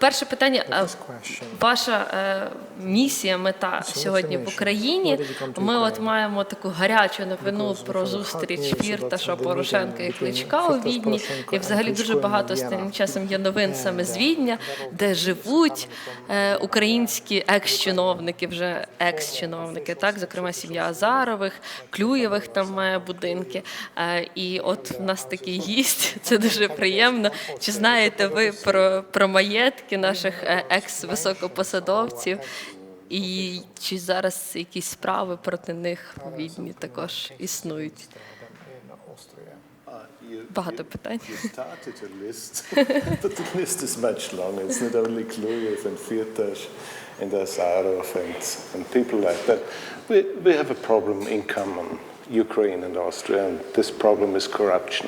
Перше питання. Ваша е, місія, мета сьогодні в. Україні. Ми от маємо таку гарячу новину про зустріч Фірташа, Порошенка і Кличка у Відні. І взагалі дуже багато Vienna. останнім часом є новин саме з Відня, де живуть е, українські екс-чиновники, вже екс-чиновники, так, зокрема сім'я Азарових, Клюєвих там має будинки. Е, І от в нас такий гість, це дуже приємно. Чи знаєте ви про, про маєтки наших е, екс-високопосадовців? І чи зараз якісь справи проти них в Відні також існують? Uh, Багато питань. And Azarov and, and people like that. We, we have a problem in common, Ukraine and Austria, and this problem is corruption.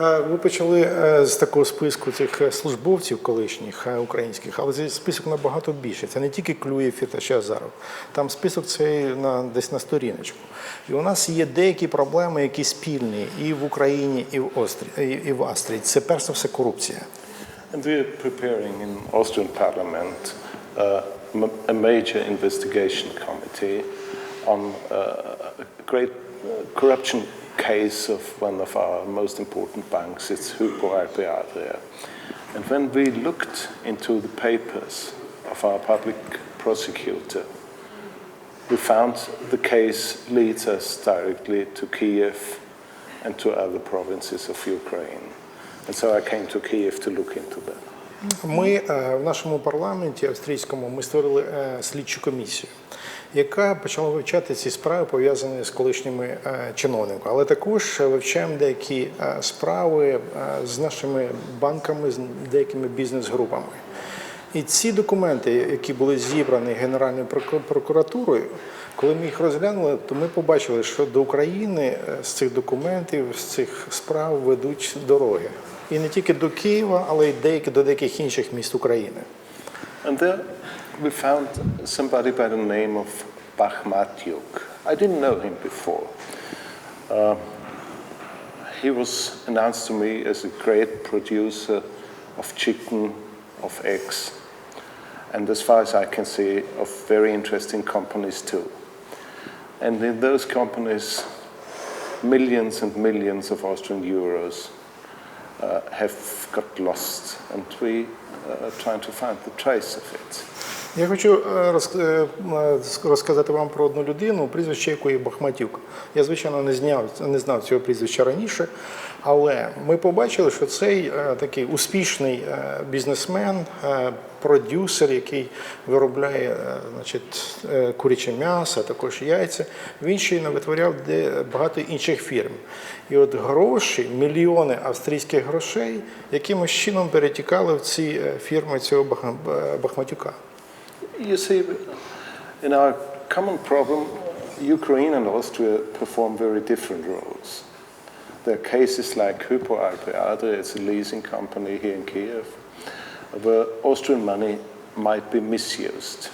Е, Ви почали е, з такого списку цих е, службовців колишніх е, українських, але цей список набагато більше. Це не тільки Клюєв та Азаров. Там список цей на десь на сторіночку. І у нас є деякі проблеми, які спільні і в Україні, і в Острі, і- в Австрії. Це перш за все корупція. And we are preparing in Austrian Parliament uh, a major investigation committee on uh, great uh, corruption case of one of our most important banks. It's Hypo Alpe Adria. And when we looked into the papers of our public prosecutor, we found the case leads us directly to Kiev and to other provinces of Ukraine. And so I came to Kiev to look into that. Ми е, в нашому парламенті австрійському ми створили е, слідчу комісію, яка почала вивчати ці справи, пов'язані з колишніми е, чиновниками, але також вивчаємо деякі справи з нашими банками, з деякими бізнес-групами. І ці документи, які були зібрані Генеральною прокуратурою, коли ми їх розглянули, то ми побачили, що до України з цих документів, з цих справ ведуть дороги. І не тільки до Києва, але й деякі до деяких інших міст України. And there we found somebody by the name of Bachmatyuk. I didn't know him before. Uh, he was announced to me as a great producer of chicken, of eggs, and as far as I can see, of very interesting companies too. And in those companies, millions and millions of Austrian euros uh, have got lost, and we uh, are trying to find the trace of it. Я хочу е, е, м, розказати вам про одну людину, прізвище якої Бахматюк. Я, звичайно, не, зняв, не знав цього прізвища раніше, але ми побачили, що цей е, такий успішний е, бізнесмен, е, продюсер, який виробляє е, значить, е, куряче м'ясо, також яйця, він ще й витворяв де багато інших фірм. І от гроші, мільйони австрійських грошей, якимось чином перетікали в ці е, фірми цього Бах- Бахматюка. You see, in our common problem, Ukraine and Austria perform very different roles. There are cases like Hypo Alpe Adria, it's a leasing company here in Kiev, where Austrian money might be misused.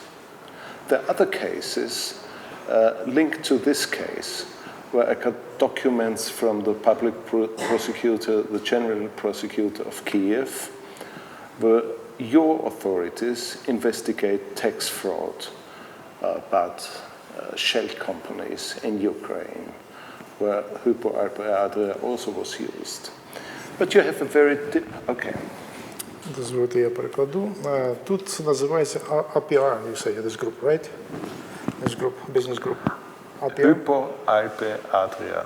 There are other cases uh, linked to this case where I got documents from the public pro- prosecutor, the general prosecutor of Kiev, where your authorities investigate tax fraud uh, about uh, shell companies in Ukraine, where Hypo also was used. But you have a very okay. Дозвольте, я перекладу. Е, Тут називається APR, you say, this group, right? This group, business group. APR, Hypo IP Atria.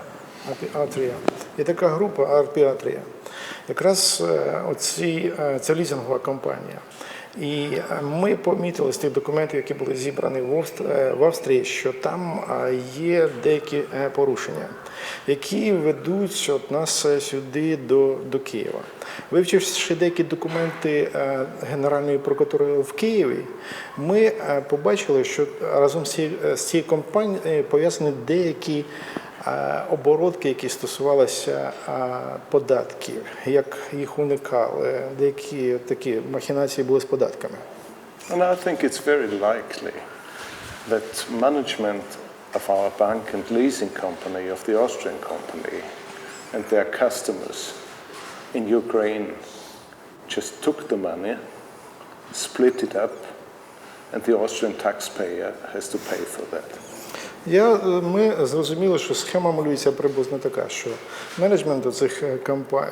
Атрія. Є така група Арпіатрія. Якраз е, оці, ця лізингова компанія. І е, ми помітили з тих документів, які були зібрані в е, Австрії, що там е, є деякі порушення, які ведуть от нас сюди до, до Києва. Вивчивши деякі документи Генеральної прокуратури в Києві, ми побачили, що разом з цією компанією пов'язані деякі оборотки, які стосувалися е, податків, як їх уникали, деякі такі махінації були з податками. And I think it's very likely that management of our bank and leasing company, of the Austrian company, and their customers in Ukraine just took the money, split it up, and the Austrian taxpayer has to pay for that. Я, е, ми зрозуміли, що схема малюється приблизно така, що менеджмент цих е, е,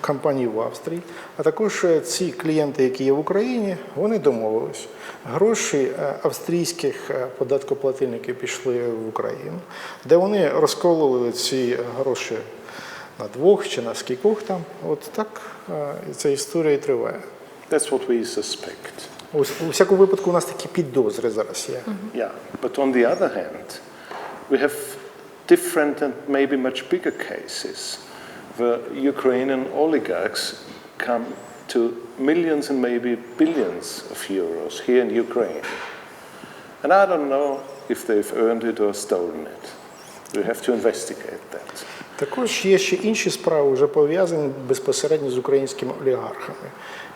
компаній в Австрії, а також ці клієнти, які є в Україні, вони домовились. Гроші австрійських податкоплатильників пішли в Україну, де вони розколили ці гроші на двох чи на скількох там. От так ця історія і триває. That's what we suspect. Ось у всякому випадку у нас такі підозри зараз є. Yeah, but on the other hand, we have different and maybe much bigger cases where Ukrainian oligarchs come to millions and maybe billions of euros here in Ukraine. And I don't know if they've earned it or stolen it. We have to investigate that. Також є ще інші справи, вже пов'язані безпосередньо з українськими олігархами.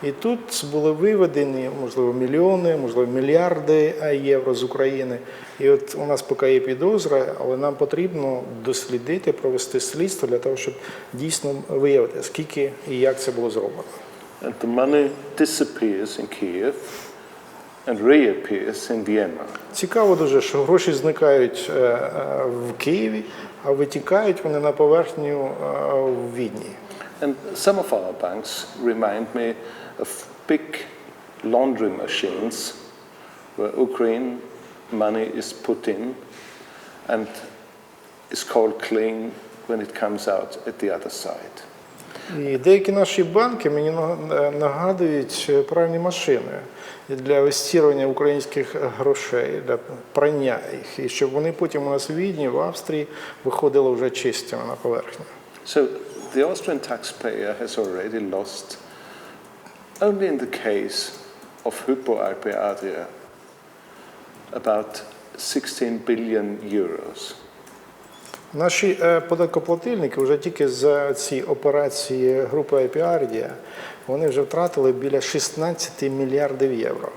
І тут були виведені, можливо, мільйони, можливо, мільярди євро з України. І от у нас поки є підозра, але нам потрібно дослідити, провести слідство для того, щоб дійсно виявити, скільки і як це було зроблено. And the money disappears in Kiev and reappears in Vienna. Цікаво дуже, що гроші зникають е, е, в Києві, а витікають вони на поверхню е, в Відні. And some of our banks remind me of big laundry machines where Ukraine money is put in and is called clean when it comes out at the other side. І деякі наші банки мені нагадують е, пральні машини для вистірування українських грошей, для прання їх, і щоб вони потім у нас в Відні, в Австрії виходили вже чистими на поверхню. So the Austrian taxpayer has already lost, only in the case of Hypo Alpe Adria, about 16 billion euros. Наші е, податкоплатильники вже тільки за ці операції групи Епіардія вони вже втратили біля 16 мільярдів євро.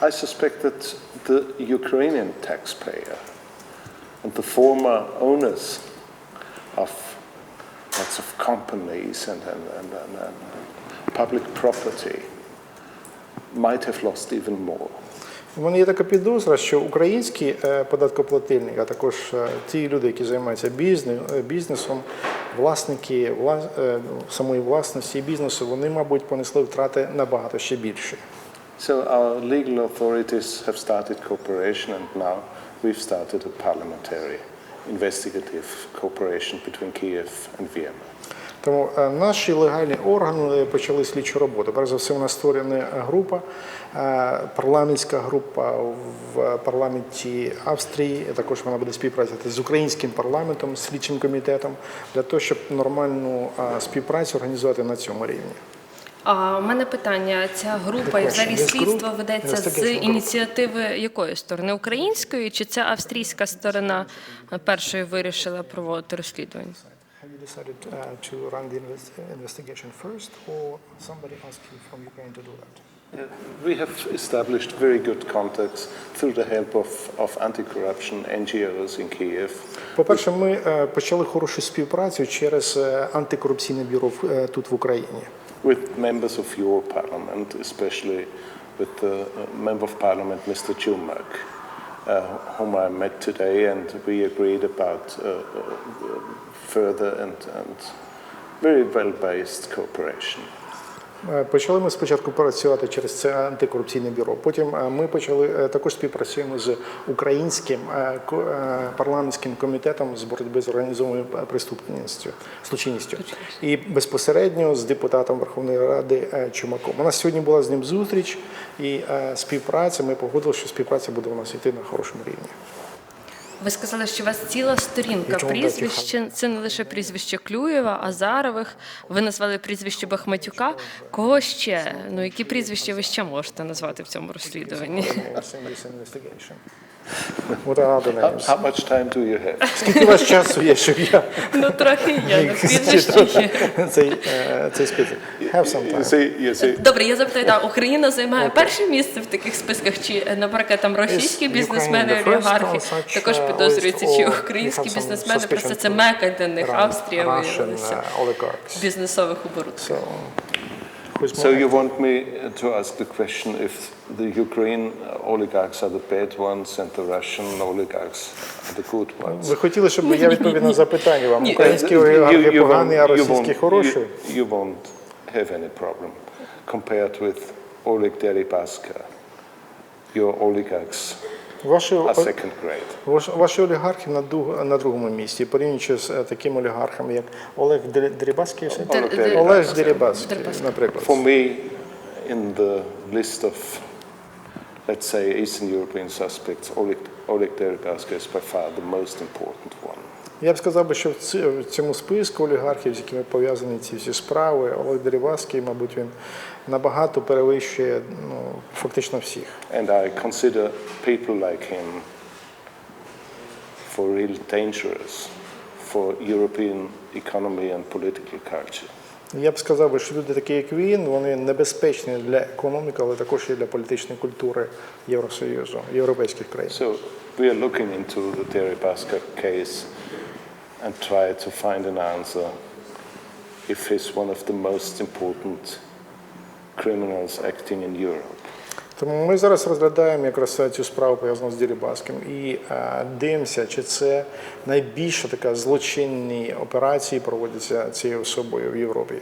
I suspect that the Ukrainian taxpayer and the former owners of lots of companies and, and, and, and public property might have lost even more. У мене є така підозра, що українські е, податкоплатильники, а також е, ті люди, які займаються бізнес, бізнесом, власники вла- е, самої власності і бізнесу, вони, мабуть, понесли втрати набагато ще більше. So our legal authorities have started cooperation and now we've started a parliamentary investigative cooperation between Kiev and Vienna. Тому е, наші легальні органи почали слідчу роботу. Перш за все, у нас створена група, е, парламентська група в парламенті Австрії. Також вона буде співпрацювати з українським парламентом, слідчим комітетом, для того, щоб нормальну е, співпрацю організувати на цьому рівні. А у мене питання: ця група і взагалі слідство ведеться з ініціативи якої сторони? Української чи ця австрійська сторона е, першою вирішила проводити розслідування? Have you decided uh, to run the invest- investigation first, or somebody asked you from Ukraine to do that? We have established very good contacts through the help of, of anti-corruption NGOs in Kiev. По-перше, ми е, почали хорошу співпрацю через е, антикорупційне бюро в- е, тут в Україні. with members of your parliament, especially with the uh, member of parliament, Mr. Chumak, uh, whom I met today, and we agreed about uh, uh, further and, and very well-based cooperation. Е, Почали ми спочатку працювати через це антикорупційне бюро. Потім е, ми почали е, також співпрацюємо з українським парламентським комітетом з боротьби з організованою преступністю, злочинністю і безпосередньо з депутатом Верховної Ради Чумаком. У нас сьогодні була з ним зустріч і співпраця. Ми погодили, що співпраця буде у нас йти на хорошому рівні. Ви сказали, що у вас ціла сторінка Нічого прізвища. Це не лише прізвище Клюєва, Азарових. Ви назвали прізвище Бахматюка. Кого ще? Ну які прізвища ви ще можете назвати в цьому розслідуванні? What are How, names? how much time do you have? Скільки у вас часу є, щоб я Ну трохи є. Ну, прізвище є. цей, е, цей список? Have some time. Добре, я запитаю, так, Україна займає перше місце в таких списках, чи, е, наприклад, там російські бізнесмени, олігархи також uh, чи українські бізнесмени, просто це мека для них, Австрія виявилася uh, бізнесових оборудок. So, you want me uh, to ask the question if the Ukraine oligarchs are the bad ones and the Russian oligarchs are the good ones? Ви хотіли, щоб я відповів на запитання вам. Українські You- олігархи погані, а won't- російські хороші? You won't have any problem compared with Oleg Deripaska. Your oligarchs Ваші, are second grade. ваш- ваші олігархи на, друг- на другому місці, порівнюючи з е, такими олігархами, як Олег Дер- Дерибаський. Дер- Олег Дер- Олег Дерибаський, наприклад. For me, in the list of, let's say, Eastern European suspects, Oleg, Oleg Deripaska is by far the most important one. Я б сказав би, що в цьому списку олігархів, з якими пов'язані ці всі справи, Олег Дерибаський, мабуть, він набагато перевищує ну, фактично всіх. And I consider people like him for real dangerous for European economy and political culture. Я б сказав, би, що люди такі, як він, вони небезпечні для економіки, але також і для політичної культури Євросоюзу, європейських країн. So we are looking into the Deripaska case and try to find an answer if he's one of the most important criminals acting in Europe. Тому ми зараз розглядаємо якраз цю справу пов'язану з Дерибаском і е, дивимося, чи це найбільша така злочинні операції проводяться цією особою в Європі.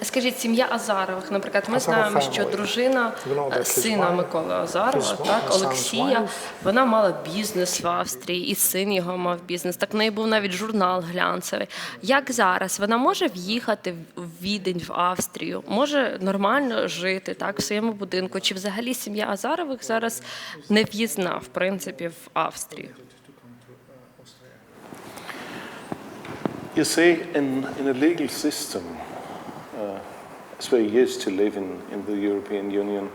А скажіть, сім'я Азарових, наприклад, ми знаємо, що дружина е, сина Миколи Азарова, так, Олексія, вона мала бізнес в Австрії, і син його мав бізнес. Так в неї був навіть журнал глянцевий. Як зараз вона може в'їхати в Відень в Австрію, може нормально жити так в своєму будинку? Чи взагалі сім'я Азарових зараз не в'їзна в принципі в Австрію? You see, in, in a legal system, as we're used to live in, in the European Union,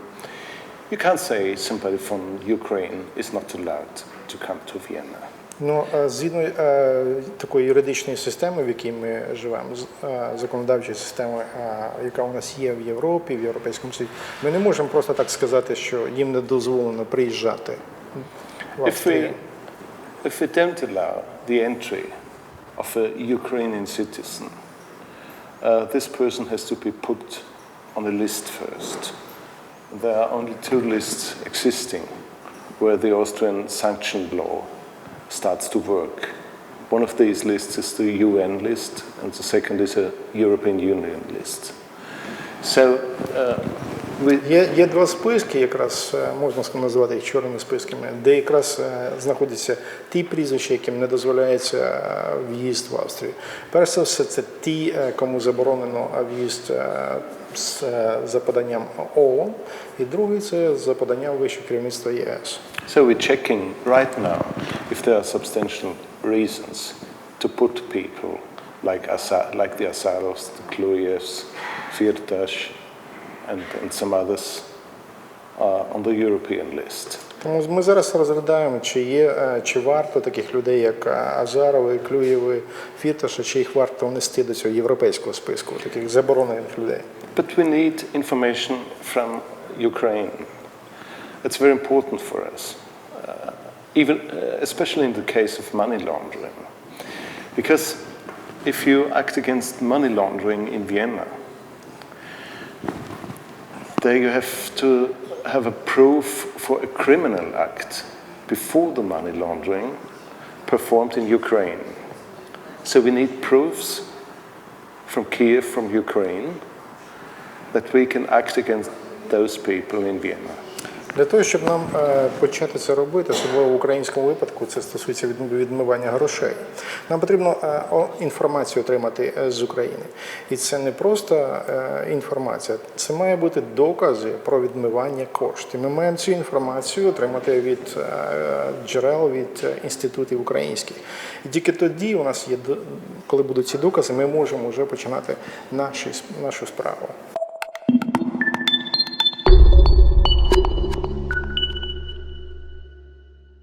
you can't say somebody from Ukraine is not allowed to come to Vienna. Ну, згідно е, такої юридичної системи, в якій ми живемо, е, законодавчої системи, е, яка у нас є в Європі, в Європейському Союзі, ми не можемо просто так сказати, що їм не дозволено приїжджати If we, if we don't allow the entry of a Ukrainian citizen, uh, this person has to be put on a list first. There are only two lists existing where the Austrian sanction law starts to work. One of these lists is the UN list, and the second is a European Union list. So, uh, Є, є два списки, якраз е, можна назвати їх чорними списками, де якраз е, знаходяться ті прізвища, яким не дозволяється е, в'їзд в Австрію. Перш за все, це ті, кому заборонено в'їзд з поданням ООН, і другий це за поданням вищого керівництва ЄС. So we're checking right now if there are substantial reasons to put people like, Asa- like the Asarovs, the Kluyevs, Firtash, and, and some others uh, on the European list. Тому ми зараз розглядаємо, чи є е, чи варто таких людей, як е, Азарови, Клюєви, Фірташа, чи їх варто внести до цього європейського списку, таких заборонених людей. But we need information from Ukraine. It's very important for us, uh, even uh, especially in the case of money laundering, because if you act against money laundering in Vienna, there you have to have a proof for a criminal act before the money laundering performed in Ukraine. So we need proofs from Kiev, from Ukraine, that we can act against those people in Vienna. Для того, щоб нам е, почати це робити, особливо в українському випадку, це стосується відмивання грошей. Нам потрібно е, інформацію отримати е, з України. І це не просто інформація, це має бути докази про відмивання коштів. Ми маємо цю інформацію отримати від джерел, від інститутів українських. І тільки тоді у нас є, коли будуть ці докази, ми можемо вже починати наші, нашу справу.